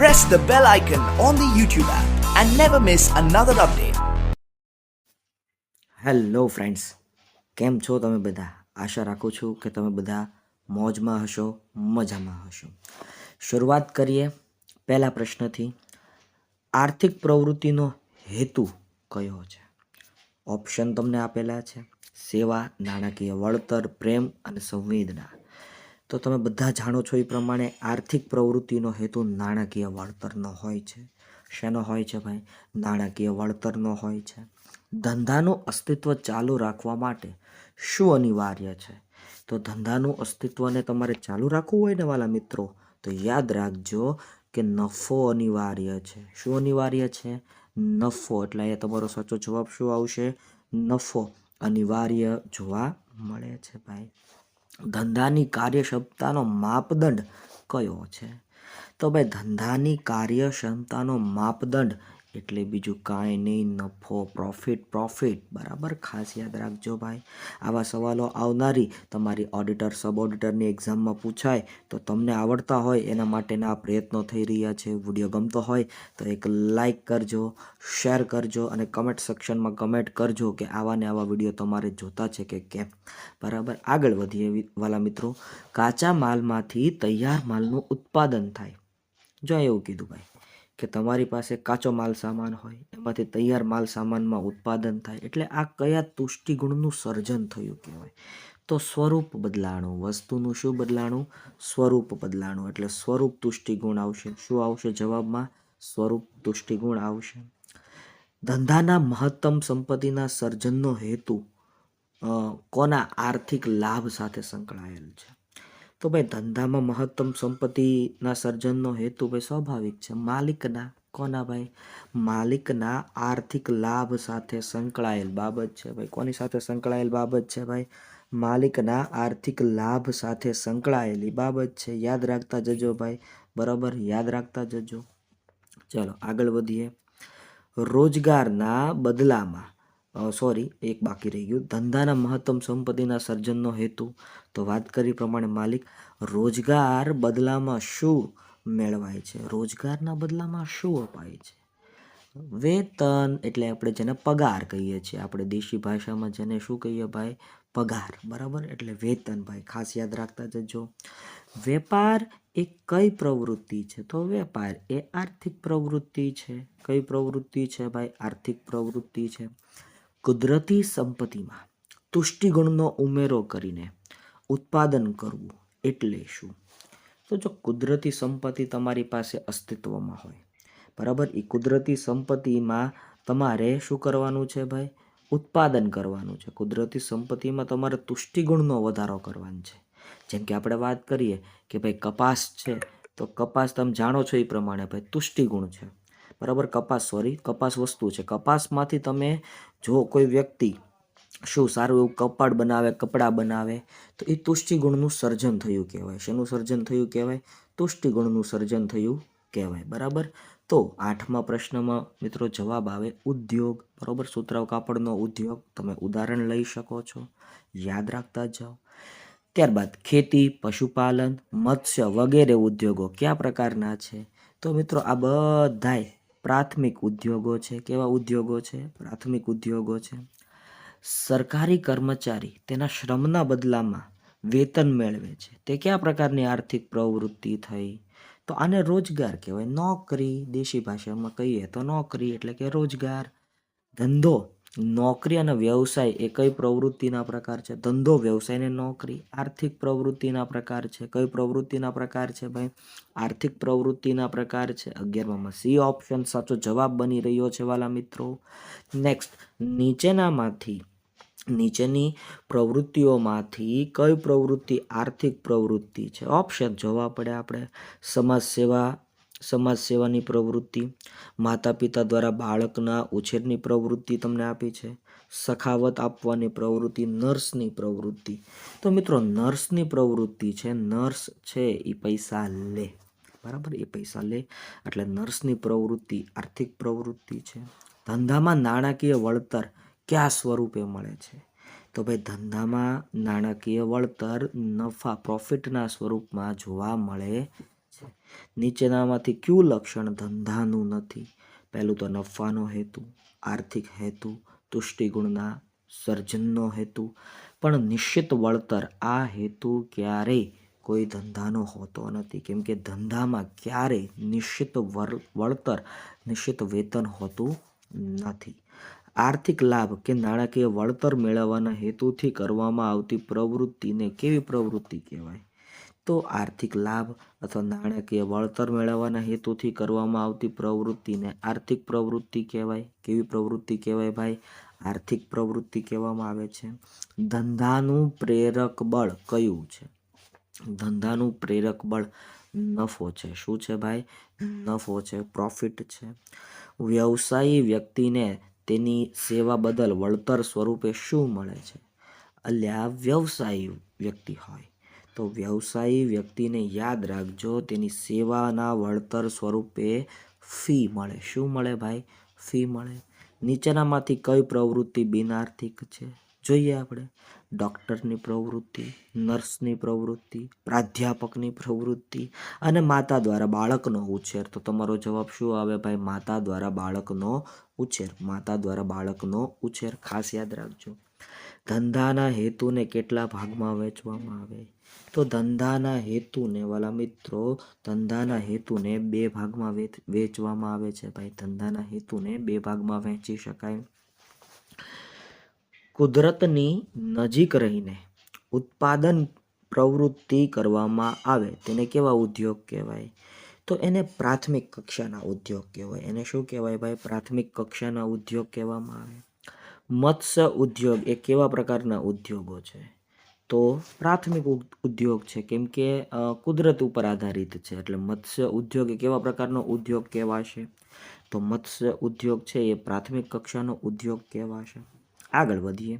press the bell icon on the YouTube app and never miss another update. Hello friends કેમ છો તમે બધા? આશા રાખું છું કે તમે બધા મોજમાં હશો, મજામાં હશો. શરૂઆત કરીએ પહેલા પ્રશ્નથી. આર્થિક પ્રવૃત્તિનો હેતુ કયો છે? ઓપ્શન તમને આપેલા છે. સેવા, નાણાકીય વળતર, પ્રેમ અને સંવેદના. તો તમે બધા જાણો છો એ પ્રમાણે આર્થિક પ્રવૃત્તિનો હેતુ નાણાકીય વળતરનો હોય છે. શેનો હોય છે ભાઈ? નાણાકીય વળતરનો હોય છે. ધંધાનું અસ્તિત્વ ચાલુ રાખવા માટે શું અનિવાર્ય છે? તો ધંધાનું અસ્તિત્વને તમારે ચાલુ રાખવું હોય ને વાલા મિત્રો, તો યાદ રાખજો કે નફો અનિવાર્ય છે. શું અનિવાર્ય છે? નફો. એટલે અહીંયા તમારો સાચો જવાબ શું આવશે? નફો અનિવાર્ય જોવા મળે છે ભાઈ. ધંધાની કાર્યક્ષમતાનો માપદંડ કયો છે? તો ભાઈ ધંધાની કાર્યક્ષમતાનો માપદંડ એટલે બીજું કાંઈ નહીં, નફો પ્રોફિટ પ્રોફિટ બરાબર? ખાસ યાદ રાખજો ભાઈ. આવા સવાલો આવનારી તમારી ઓડિટર સબ ઓડિટરની એક્ઝામમાં પૂછાય તો તમને આવડતા હોય, એના માટેના પ્રયત્નો થઈ રહ્યા છે. વીડિયો ગમતો હોય તો એક લાઈક કરજો શેર કરજો અને કમેન્ટ સેક્શનમાં કમેન્ટ કરજો કે આવા ને આવા વીડિયો તમારે જોતા છે કે કેમ? બરાબર? આગળ વધીએ વાલા મિત્રો. કાચા માલમાંથી તૈયાર માલનું ઉત્પાદન થાય. જો એવું કીધું ભાઈ. કે તમારી પાસે કાચો માલ સામાન હોય, એમાંથી તૈયાર માલ સામાનમાં ઉત્પાદન થાય, એટલે આ કયા તુષ્ટિગુણનું સર્જન થયું કહેવાય? તો સ્વરૂપ બદલાણું. વસ્તુનું શું બદલાણું? સ્વરૂપ બદલાણું. એટલે સ્વરૂપ તુષ્ટિગુણ આવશે. શું આવશે જવાબમાં? સ્વરૂપ તુષ્ટિગુણ આવશે. ધંધાના મહત્તમ સંપત્તિના સર્જનનો હેતુ કોના આર્થિક લાભ સાથે સંકળાયેલ છે? તો ભાઈ ધંધામાં મહત્તમ સંપત્તિના સર્જનનો હેતુ ભાઈ સ્વાભાવિક છે. માલિકના, કોના ભાઈ? માલિકના આર્થિક લાભ સાથે સંકળાયેલ બાબત છે ભાઈ. કોની સાથે સંકળાયેલ બાબત છે ભાઈ? માલિકના આર્થિક લાભ સાથે સંકળાયેલી બાબત છે. યાદ રાખતા જજો ભાઈ. બરાબર? યાદ રાખતા જજો. ચલો, આગળ વધીએ. રોજગારના બદલામાં સોરી એક બાકી રહી ગયું. ધંધાના મહત્તમ સંપત્તિના સર્જનનો હેતુ. તો વાત કરી પ્રમાણે માલિક, રોજગાર બદલામાં શું મેળવાય છે? રોજગારના બદલામાં શું અપાય છે? વેતન એટલે આપણે જેને પગાર કહીએ છીએ. આપણે દેશી ભાષામાં જેને શું કહીએ ભાઈ? પગાર. બરાબર? એટલે વેતન ભાઈ. ખાસ યાદ રાખતા જજો. વેપાર એ કઈ પ્રવૃત્તિ છે? તો વેપાર એ આર્થિક પ્રવૃત્તિ છે. કઈ પ્રવૃત્તિ છે ભાઈ? આર્થિક પ્રવૃત્તિ છે. કુદરતી સંપત્તિમાં તુષ્ટિગુણનો ઉમેરો કરીને ઉત્પાદન કરવું એટલે શું? તો જો કુદરતી સંપત્તિ તમારી પાસે અસ્તિત્વમાં હોય, બરાબર? એ કુદરતી સંપત્તિમાં તમારે શું કરવાનું છે ભાઈ? ઉત્પાદન કરવાનું છે. કુદરતી સંપત્તિમાં તમારે તુષ્ટિગુણનો વધારો કરવાનો છે. જેમ કે આપણે વાત કરીએ કે ભાઈ કપાસ છે, તો કપાસ તમે જાણો છો એ પ્રમાણે ભાઈ તુષ્ટિગુણ છે. બરાબર? કપાસ સોરી કપાસ વસ્તુ છે. કપાસમાંથી તમે જો કોઈ વ્યક્તિ શું સારું એવું કપાળ બનાવે, કપડાં બનાવે, તો એ તુષ્ટિગુણનું સર્જન થયું કહેવાય. શેનું સર્જન થયું કહેવાય? તુષ્ટિગુણનું સર્જન થયું કહેવાય. બરાબર? તો આઠમા પ્રશ્નમાં મિત્રો જવાબ આવે ઉદ્યોગ. બરાબર? સુતરાવ કાપડનો ઉદ્યોગ. તમે ઉદાહરણ લઈ શકો છો. યાદ રાખતા જાઓ. ત્યારબાદ ખેતી, પશુપાલન, મત્સ્ય વગેરે ઉદ્યોગો કયા પ્રકારના છે? તો મિત્રો આ બધાય પ્રાથમિક ઉદ્યોગો છે? કેવા ઉદ્યોગો છે? પ્રાથમિક ઉદ્યોગો છે. સરકારી કર્મચારી તેના શ્રમના બદલામાં વેતન મેળવે છે. તે કયા પ્રકારની આર્થિક પ્રવૃત્તિ થઈ? તો આને રોજગાર કહેવાય. નોકરી, દેશી ભાષામાં કહીએ તો નોકરી એટલે કે રોજગાર. ધંધો નોકરી અને વ્યવસાય એ કઈ પ્રવૃત્તિના પ્રકાર છે. ધંધો, વ્યવસાય ને નોકરી આર્થિક પ્રવૃત્તિના પ્રકાર છે. કઈ પ્રવૃત્તિના પ્રકાર છે ભાઈ? આર્થિક પ્રવૃત્તિના પ્રકાર છે. અગિયારમાં સી ઓપ્શન સાચો જવાબ બની રહ્યો છે વાલા મિત્રો. નેક્સ્ટ, નીચેનામાંથી, નીચેની પ્રવૃત્તિઓમાંથી કઈ પ્રવૃત્તિ આર્થિક પ્રવૃત્તિ છે? ઓપ્શન જોવા પડે આપણે. સમાજ સેવા સમાજ સેવાની પ્રવૃત્તિ. માતા પિતા દ્વારા બાળકના ઉછેરની પ્રવૃત્તિ તમને આપી છે. સખાવત આપવાની પ્રવૃત્તિ, નર્સની પ્રવૃત્તિ. તો મિત્રો, નર્સની પ્રવૃત્તિ છે, નર્સ છે એ પૈસા લે. બરાબર? એ પૈસા લે. એટલે નર્સની પ્રવૃત્તિ, આર્થિક પ્રવૃત્તિ છે. ધંધામાં નાણાકીય વળતર કયા સ્વરૂપે મળે છે? તો ભાઈ, ધંધામાં નાણાકીય વળતર નફા પ્રોફિટના સ્વરૂપમાં જોવા મળે છે. નીચેનામાંથી કયું લક્ષણ ધંધાનું નથી? પહેલું તો નફાનો હેતુ, આર્થિક હેતુ તુષ્ટિગુણના સર્જનનો હેતુ. પણ નિશ્ચિત વળતર, આ હેતુ ક્યારેય કોઈ ધંધાનો હોતો નથી. કેમ કે ધંધામાં ક્યારેય નિશ્ચિત વળતર, નિશ્ચિત વેતન હોતું નથી. આર્થિક લાભ કે નાણાકીય વળતર મેળવવાના હેતુથી કરવામાં આવતી પ્રવૃત્તિને કેવી પ્રવૃત્તિ કહેવાય? તો આર્થિક લાભ અથવા નાણાકીય વળતર મેળવવાના હેતુથી કરવામાં આવતી પ્રવૃત્તિને આર્થિક પ્રવૃત્તિ કહેવાય. કેવી પ્રવૃત્તિ કહેવાય ભાઈ? આર્થિક પ્રવૃત્તિ કહેવામાં આવે છે. ધંધાનું પ્રેરક બળ કયું છે? ધંધાનું પ્રેરક બળ નફો છે. શું છે ભાઈ? નફો છે. પ્રોફિટ છે. વ્યવસાયી વ્યક્તિને તેની સેવા બદલ વળતર સ્વરૂપે શું મળે છે? અલ્યા વ્યવસાયી વ્યક્તિ હોય. તો વ્યવસાયી વ્યક્તિને યાદ રાખજો, તેની સેવાના વળતર સ્વરૂપે ફી મળે. શું મળે ભાઈ? ફી મળે. નીચેનામાંથી કઈ પ્રવૃત્તિ બિનઆર્થિક છે? જોઈએ આપણે. ડૉક્ટરની પ્રવૃત્તિ, નર્સની પ્રવૃત્તિ, પ્રાધ્યાપકની પ્રવૃત્તિ અને માતા દ્વારા બાળકનો ઉછેર. તો તમારો જવાબ શું આવે ભાઈ? માતા દ્વારા બાળકનો ઉછેર. માતા દ્વારા બાળકનો ઉછેર. ખાસ યાદ રાખજો. ધંધાના હેતુને કેટલા ભાગમાં વહેંચવામાં આવે? તો ધંધાના હેતુને, વાલા મિત્રો, ધંધાના હેતુને બે ભાગમાં વેચ- વહેંચવામાં આવે છે ભાઈ. ધંધાના હેતુને બે ભાગમાં વહેંચી શકાય. કુદરતની નજીક રહીને ઉત્પાદન પ્રવૃત્તિ કરવામાં આવે. તેને કેવા ઉદ્યોગ કહેવાય? તો એને પ્રાથમિક કક્ષાના ઉદ્યોગ કહેવાય. એને શું કહેવાય ભાઈ? પ્રાથમિક કક્ષાના ઉદ્યોગ કહેવામાં આવે. મત્સ્ય ઉદ્યોગ એ કેવા પ્રકારના ઉદ્યોગો છે? તો પ્રાથમિક ઉદ- ઉદ્યોગ છે, કેમ કે કુદરત ઉપર આધારિત છે. એટલે મત્સ્ય ઉદ્યોગ એ કેવા પ્રકારનો ઉદ્યોગ કહેવાશે? તો મત્સ્ય ઉદ્યોગ છે એ પ્રાથમિક કક્ષાનો ઉદ્યોગ કહેવાશે. આગળ વધીએ.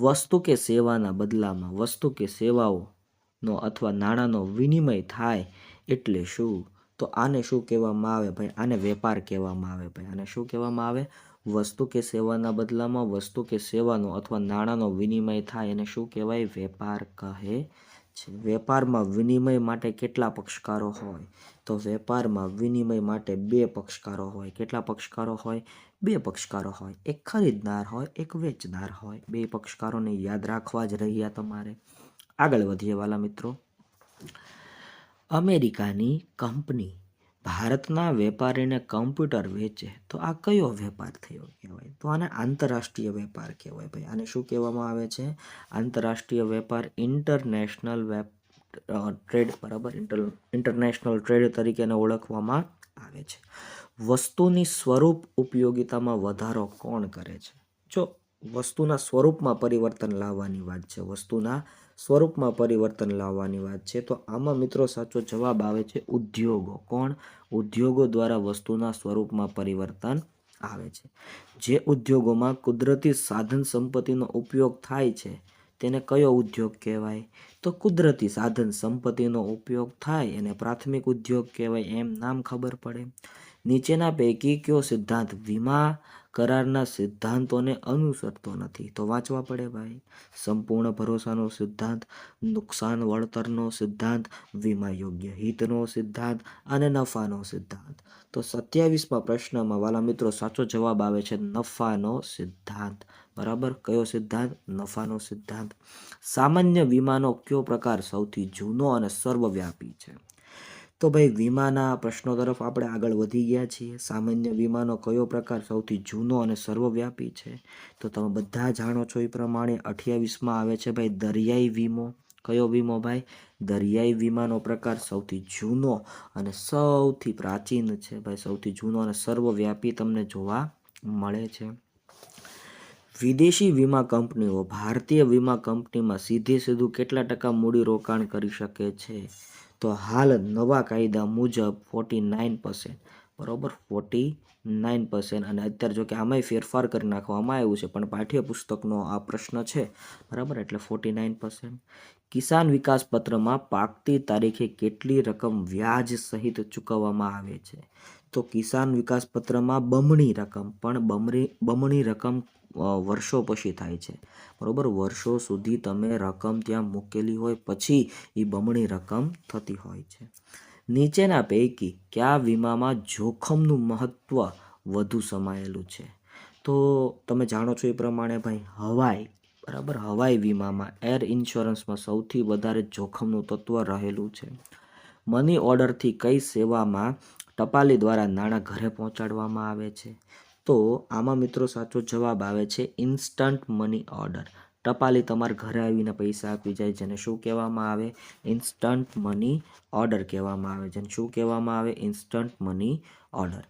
વસ્તુ કે સેવાના બદલામાં વસ્તુ કે સેવાઓનો અથવા નાણાંનો વિનિમય થાય એટલે શું? તો આને શું કહેવામાં આવે ભાઈ? આને વેપાર કહેવામાં આવે ભાઈ. આને શું કહેવામાં આવે? વસ્તુ કે સેવાના બદલામાં વસ્તુ કે સેવાનો અથવા નાણાંનો વિનિમય થાય એને શું કહેવાય? વેપાર કહે છે. વેપારમાં વિનિમય માટે કેટલા પક્ષકારો હોય? તો વેપારમાં વિનિમય માટે બે પક્ષકારો હોય. કેટલા પક્ષકારો હોય? બે પક્ષકારો હોય. એક ખરીદનાર હોય, એક વેચનાર હોય. બે પક્ષકારોને યાદ રાખવા જ રહ્યા તમારે. આગળ વધીએ વાલા મિત્રો. અમેરિકાની કંપની ભારતના વેપારીને કમ્પ્યુટર વેચે, તો આ કયો વેપાર થયો કહેવાય? તો આને આંતરરાષ્ટ્રીય વેપાર કહેવાય ભાઈ. આને શું કહેવામાં આવે છે? આંતરરાષ્ટ્રીય વેપાર ઇન્ટરનેશનલ વેપ ટ્રેડ બરાબર? ઇન્ટર ઇન્ટરનેશનલ ટ્રેડ તરીકેને ઓળખવામાં આવે છે. વસ્તુની સ્વરૂપ ઉપયોગિતામાં વધારો કોણ કરે છે? જો વસ્તુના સ્વરૂપમાં પરિવર્તન લાવવાની વાત છે, વસ્તુના સ્વરૂપમાં પરિવર્તન લાવવાની વાત છે, તો આમાં મિત્રો સાચો જવાબ આવે છે ઉદ્યોગો. કોણ? ઉદ્યોગો દ્વારા વસ્તુના સ્વરૂપમાં પરિવર્તન આવે છે. જે ઉદ્યોગોમાં કુદરતી સાધન સંપત્તિનો ઉપયોગ થાય છે, તેને કયો ઉદ્યોગ કહેવાય? તો કુદરતી સાધન સંપત્તિનો ઉપયોગ થાય એને પ્રાથમિક ઉદ્યોગ કહેવાય, એમ નામ ખબર પડે. નીચેના પૈકી કયો સિદ્ધાંત? વીમા કરારના સિદ્ધાંતોને અનુસરતો નથી. તો વાંચવા પડે ભાઈ. સંપૂર્ણ ભરોસાનો સિદ્ધાંત, નુકસાન વળતરનો સિદ્ધાંત, વીમા યોગ્ય હિતનો સિદ્ધાંત અને નફાનો સિદ્ધાંત. તો સત્યાવીસમાં પ્રશ્નમાં વાલા મિત્રો સાચો જવાબ આવે છે નફાનો સિદ્ધાંત. બરાબર? કયો સિદ્ધાંત? નફાનો સિદ્ધાંત. સામાન્ય વીમાનો કયો પ્રકાર સૌથી જૂનો અને સર્વવ્યાપી છે? તો ભાઈ વીમાના પ્રશ્નો તરફ આપણે આગળ વધી ગયા છીએ. સામાન્ય વીમાનો કયો પ્રકાર સૌથી જૂનો અને સર્વવ્યાપી છે? તો તમે બધા જાણો છો એ પ્રમાણે અઠ્યાવીસમાં આવે છે ભાઈ દરિયાઈ વીમો. કયો વીમો ભાઈ? દરિયાઈ વીમાનો પ્રકાર સૌથી જૂનો અને સૌથી પ્રાચીન છે ભાઈ. સૌથી જૂનો અને સર્વવ્યાપી તમને જોવા મળે છે. વિદેશી વીમા કંપનીઓ ભારતીય વીમા કંપનીમાં સીધે સીધું કેટલા ટકા મૂડી રોકાણ કરી શકે છે? તો હાલ નવા કાયદા મુજબ ફોર્ટી નાઇન પર્સેન્ટ બરાબર? ફોર્ટી નાઇન પર્સેન્ટ અને અત્યારે જો કે આમાંય ફેરફાર કરી નાખવામાં આવ્યું છે, પણ પાઠ્યપુસ્તકનો આ પ્રશ્ન છે, બરાબર? એટલે forty nine percent Kisan Vikas પત્રમાં પાકતી તારીખે કેટલી રકમ વ્યાજ સહિત ચૂકવવામાં આવે છે? તો કિસાન વિકાસ પત્રમાં બમણી રકમ, પણ બમણી બમણી રકમ વર્ષો પછી થાય છે. બરાબર? વર્ષો સુધી તમે રકમ ત્યાં મૂકેલી હોય, પછી એ બમણી રકમ થતી હોય છે. નીચેના પૈકી કયા વીમામાં જોખમનું મહત્વ વધુ સમાયેલું છે? તો તમે જાણો છો એ પ્રમાણે ભાઈ, હવાઈ, બરાબર? હવાઈ વીમામાં એર ઇન્સ્યોરન્સમાં સૌથી વધારે જોખમનું તત્વ રહેલું છે. મની ઓર્ડરથી કઈ સેવામાં ટપાલી દ્વારા નાણાં ઘરે પહોંચાડવામાં આવે છે. તો આમાં મિત્રો સાચો જવાબ આવે છે ઇન્સ્ટન્ટ મની ઓર્ડર. ટપાલી તમારા ઘરે આવીને પૈસા આપી જાય જેને શું કહેવામાં આવે? ઇન્સ્ટન્ટ મની ઓર્ડર કહેવામાં આવે જેને શું કહેવામાં આવે? Instant money order.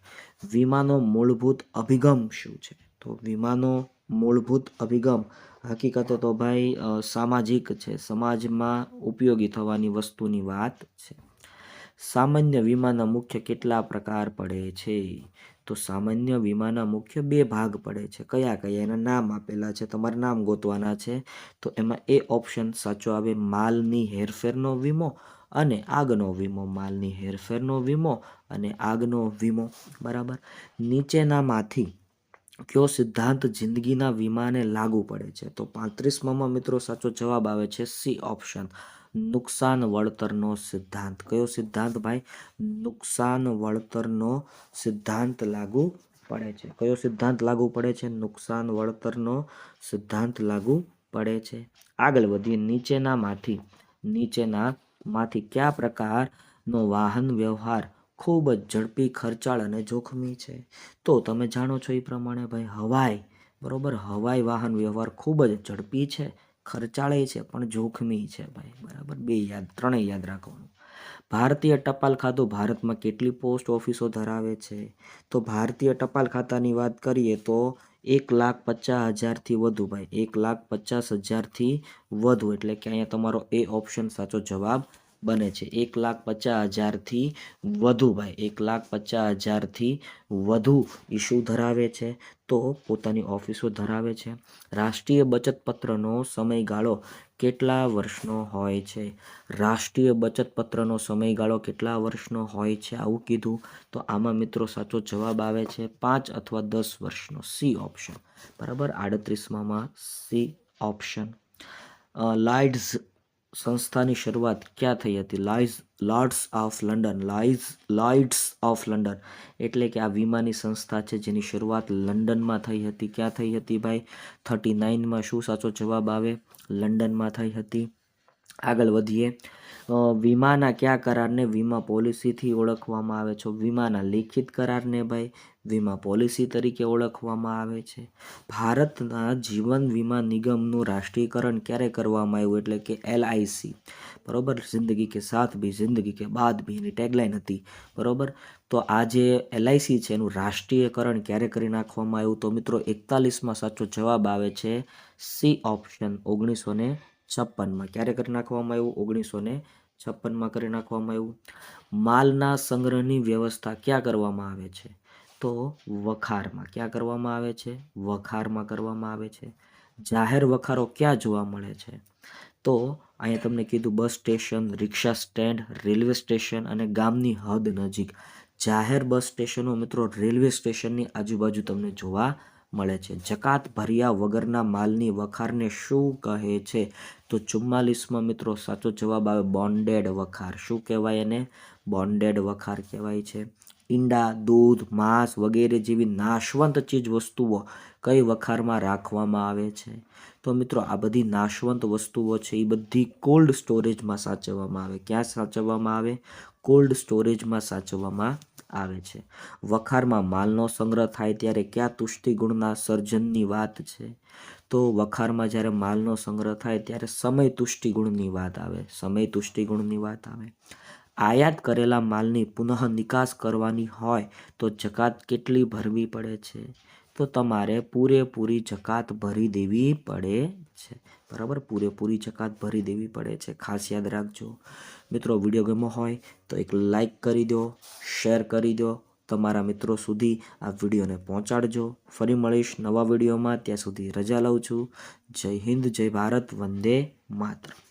વીમાનો મૂળભૂત અભિગમ શું છે? તો વીમાનો મૂળભૂત અભિગમ હકીકતે તો ભાઈ સામાજિક છે, સમાજમાં ઉપયોગી થવાની વસ્તુની વાત છે. સામાન્ય વીમાના મુખ્ય કેટલા પ્રકાર પડે છે? તો સામાન્ય વીમાના મુખ્ય બે ભાગ પડે છે. કયા કયા? એના નામ આપેલા છે. તમારે નામ ગોતવાના છે. તો એમાં એ ઓપ્શન સાચો આવે, માલની હેરફેરનો વીમો અને આગનો વીમો. માલની હેરફેરનો વીમો અને આગનો વીમો. બરાબર? નીચેનામાંથી કયો સિદ્ધાંત જિંદગીના વીમાને લાગુ પડે છે? તો પાંત્રીસમાં મિત્રો સાચો જવાબ આવે છે સી ઓપ્શન. નુકસાન વળતરનો સિદ્ધાંત? કયો સિદ્ધાંત ભાઈ? નુકસાન વળતરનો સિદ્ધાંત લાગુ પડે છે. કયો સિદ્ધાંત લાગુ પડે છે? નુકસાન વળતરનો સિદ્ધાંત લાગુ પડે છે. આગળ વધીએ. નીચેનામાંથી નીચેનામાંથી કયા પ્રકારનો વાહન વ્યવહાર ખૂબ જ ઝડપી, ખર્ચાળ અને જોખમી છે? તો તમે જાણો છો એ પ્રમાણે ભાઈ હવાઈ. બરોબર? હવાઈ વાહન વ્યવહાર ખૂબ જ ઝડપી છે. ખર્ચાળે છે, પણ જોખમી છે ભાઈ. બરાબર? બે યાદ, ત્રણેય યાદ રાખવાનું. ભારતીય ટપાલ ખાતું ભારતમાં કેટલી પોસ્ટ ઓફિસો ધરાવે છે? તો ભારતીય ટપાલ ખાતાની વાત કરીએ તો એક લાખ પચાસ હજારથી વધુ ભાઈ. એક લાખ પચાસ હજારથી વધુ. એટલે કે અહીંયા તમારો એ ઓપ્શન સાચો જવાબ બને છે. એક લાખ પચાસ હજારથી વધુ ભાઈ, એક લાખ પચાસ હજારથી વધુ ઇસ્યુ ધરાવે છે તો પોતાની ઓફિસો ધરાવે છે. રાષ્ટ્રીય બચત પત્રનો સમયગાળો કેટલા વર્ષનો હોય છે? રાષ્ટ્રીય બચત પત્રનો સમયગાળો કેટલા વર્ષનો હોય છે? આવું કીધું તો આમાં મિત્રો સાચો જવાબ આવે છે પાંચ અથવા દસ વર્ષનો સી ઓપ્શન. બરાબર? આડત્રીસમાં સી ઓપ્શન. લાઇડ્સ સંસ્થાની શરૂઆત ક્યાં થઈ હતી? Lies, lords of London, lies, lights of London. એટલે કે આ વીમાની સંસ્થા છે જેની શરૂઆત લંડનમાં થઈ હતી. ક્યાં થઈ હતી ભાઈ? થર્ટી નાઇનમાં. શું સાચો જવાબ આવે? લંડનમાં થઈ હતી. આગળ વધીએ. વીમાના કયા કરારને વીમા પોલિસીથી ઓળખવામાં આવે છે? વીમાના લેખિત કરારને ભાઈ? વીમા પોલિસી તરીકે ઓળખવામાં આવે છે. ભારતના જીવન વીમા નિગમનું રાષ્ટ્રીયકરણ ક્યારે કરવામાં આવ્યું? એટલે કે એલઆઈસી. બરોબર? જિંદગી કે સાથ ભી, જિંદગી કે બાદ ભી એની ટેગલાઇન હતી. બરોબર? તો આ જે એલઆઈસી છે એનું રાષ્ટ્રીયકરણ ક્યારે કરી નાખવામાં આવ્યું? તો મિત્રો એકતાલીસમાં સાચો જવાબ આવે છે સી ઓપ્શન ઓગણીસો ને છપ્પનમાં. ક્યારે કરી નાખવામાં આવ્યું? ઓગણીસો ને છપ્પનમાં કરી નાખવામાં આવ્યું. માલના સંગ્રહની વ્યવસ્થા ક્યાં કરવામાં આવે છે? તો વખારમાં ક્યાં કરવામાં આવે છે? વખારમાં કરવામાં આવે છે. જાહેર વખારો ક્યાં જોવા મળે છે? તો અહીંયા તમને કીધું બસ સ્ટેશન, રિક્ષા સ્ટેન્ડ, રેલવે સ્ટેશન અને ગામની હદ નજીક. જાહેર બસ સ્ટેશનો મિત્રો રેલવે સ્ટેશનની આજુબાજુ તમને જોવા મળે છે. જકાત ભર્યા વગરના માલની વખારને શું કહે છે? તો ચુમ્માલીસમાં મિત્રો સાચો જવાબ આવે બોન્ડેડ વખાર. શું કહેવાય એને? બોન્ડેડ વખાર કહેવાય છે. ઈંડા, દૂધ, માંસ વગેરે જેવી નાશવંત ચીજ વસ્તુઓ કઈ વખારમાં રાખવામાં આવે છે? તો મિત્રો, આ બધી નાશવંત વસ્તુઓ છે એ બધી કોલ્ડ સ્ટોરેજમાં સાચવવામાં આવે. ક્યાં સાચવવામાં આવે? કોલ્ડ સ્ટોરેજમાં સાચવવામાં આવે છે. વખારમાં માલનો સંગ્રહ થાય ત્યારે કયા તુષ્ટિગુણના સર્જનની વાત છે? તો વખારમાં જ્યારે માલનો સંગ્રહ થાય ત્યારે સમય તુષ્ટિગુણની વાત આવે. સમય તુષ્ટિગુણની વાત આવે. આયાત કરેલા માલની પુનઃ નિકાસ કરવાની હોય તો જકાત કેટલી ભરવી પડે છે? તો તમારે પૂરેપૂરી જકાત ભરી દેવી પડે છે. બરાબર? પૂરેપૂરી જકાત ભરી દેવી પડે છે. ખાસ યાદ રાખજો. મિત્રો, વીડિયો ગમ્યો હોય તો એક લાઈક કરી દો, શેર કરી દો. તમારા મિત્રો સુધી આ વિડીયોને પહોંચાડજો. ફરી મળીશ નવા વિડીયોમાં. ત્યાં સુધી રજા લઉં છું. જય હિન્દ, જય ભારત, વંદે માતરમ.